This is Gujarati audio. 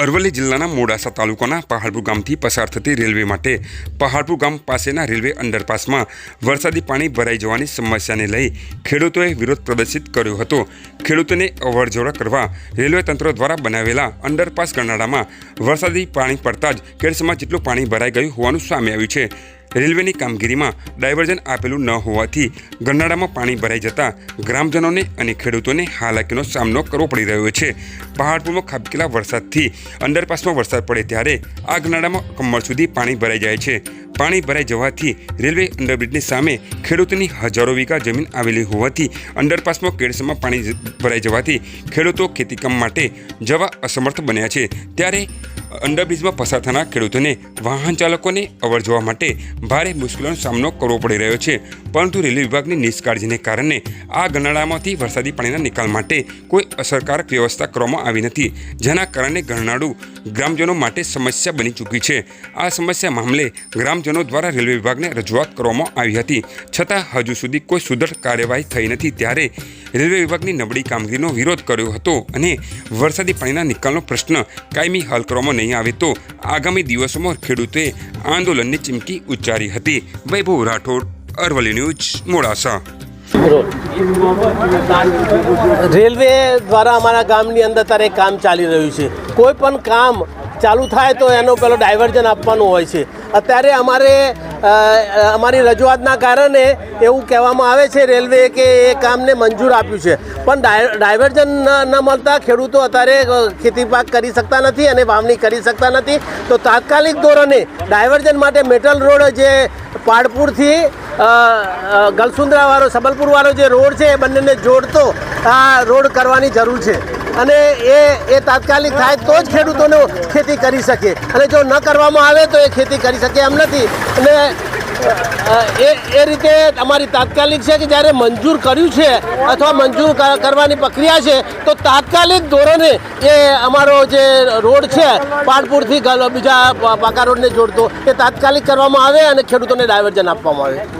અરવલ્લી જિલ્લાના મોડાસા તાલુકાના પહાડપુર ગામથી પસાર થતી રેલવે માટે પહાડપુર ગામ પાસેના રેલવે અંડરપાસમાં વરસાદી પાણી ભરાઈ જવાની સમસ્યાને લઈ ખેડૂતોએ વિરોધ પ્રદર્શિત કર્યો હતો. ખેડૂતોને અવરજવર કરવા રેલવે તંત્ર દ્વારા બનાવેલા અંડરપાસ ગરનાળામાં વરસાદી પાણી પડતા જ કેરસમાં જેટલું પાણી ભરાઈ ગયું હોવાનું સામે આવ્યું છે. રેલવેની કામગીરીમાં ડાયવર્ઝન આપેલું ન હોવાથી ગરનાળામાં પાણી ભરાઈ જતા ગ્રામજનોને અને ખેડૂતોને હાલાકીનો સામનો કરવો પડી રહ્યો છે. પહાડપુરમાં ખાબકેલા વરસાદથી અંડરપાસમાં વરસાદ પડે ત્યારે આ ગરનાળામાં કમર સુધી પાણી ભરાઈ જાય છે. પાણી ભરાઈ જવાથી રેલવે અંડરબ્રિજની સામે ખેડૂતોની હજારો વીઘા જમીન આવેલી હોવાથી અંડરપાસમાં કેડસમાં પાણી ભરાઈ જવાથી ખેડૂતો ખેતીકામ માટે જવા અસમર્થ બન્યા છે. ત્યારે અંડરબ્રિજમાં પસાર થનાર ખેડૂતોને વાહન ચાલકોને અવર જવા માટે ભારે મુશ્કેલીનો સામનો કરવો પડી રહ્યો છે. પરંતુ રેલવે વિભાગની નિષ્કાળજીને કારણે આ ગરનાળામાંથી વરસાદી પાણીના નિકાલ માટે કોઈ અસરકારક વ્યવસ્થા કરવામાં આવી નથી. જેના કારણે ગરનાળું ગ્રામજનો માટે સમસ્યા બની ચૂકી છે. આ સમસ્યા મામલે ગ્રામજનો દ્વારા રેલવે વિભાગને રજૂઆત કરવામાં આવી હતી. છતાં હજુ સુધી કોઈ સુદૃઢ કાર્યવાહી થઈ નથી. ત્યારે રેલવે વિભાગની નબળી કામગીરીનો વિરોધ કર્યો હતો અને વરસાદી પાણીના નિકાલનો પ્રશ્ન કાયમી હલ કરવામાં નહીં આવે તો આગામી દિવસોમાં ખેડૂતોએ આંદોલનની ચીમકી ઉચ્ચારી હતી. વૈભવ રાઠોડ, અરવલ્લી ન્યૂઝ, મોડાસા. રેલવે દ્વારા અમારા ગામની અંદર અત્યારે કામ ચાલી રહ્યું છે. કોઈ પણ કામ ચાલુ થાય તો એનો પેલો ડાયવર્ઝન આપવાનું હોય છે. અત્યારે અમારે અમારી રજૂઆતના કારણે એવું કહેવામાં આવે છે રેલવે કે એ કામને મંજૂર આપ્યું છે. પણ ડાય- ડાયવર્ઝન ન મળતા ખેડૂતો અત્યારે ખેતી પાક કરી શકતા નથી અને વાવણી કરી શકતા નથી. તો તાત્કાલિક ધોરણે ડાયવર્ઝન માટે મેટલ રોડ જે પાડપુરથી ગલસુંદરાવાળો, સબલપુરવાળો જે રોડ છે એ બંનેને જોડતો આ રોડ કરવાની જરૂર છે. અને એ એ તાત્કાલિક થાય તો જ ખેડૂતોને ખેતી કરી શકે. અને જો ન કરવામાં આવે તો એ ખેતી કરી શકે એમ નથી. અને એ એ રીતે અમારી તાત્કાલિક છે કે જ્યારે મંજૂર કર્યું છે અથવા મંજૂર કરવાની પ્રક્રિયા છે, તો તાત્કાલિક ધોરણે એ અમારો જે રોડ છે પાટપુરથી બીજા પાકા રોડને જોડતો, એ તાત્કાલિક કરવામાં આવે અને ખેડૂતોને ડાયવર્જન આપવામાં આવે.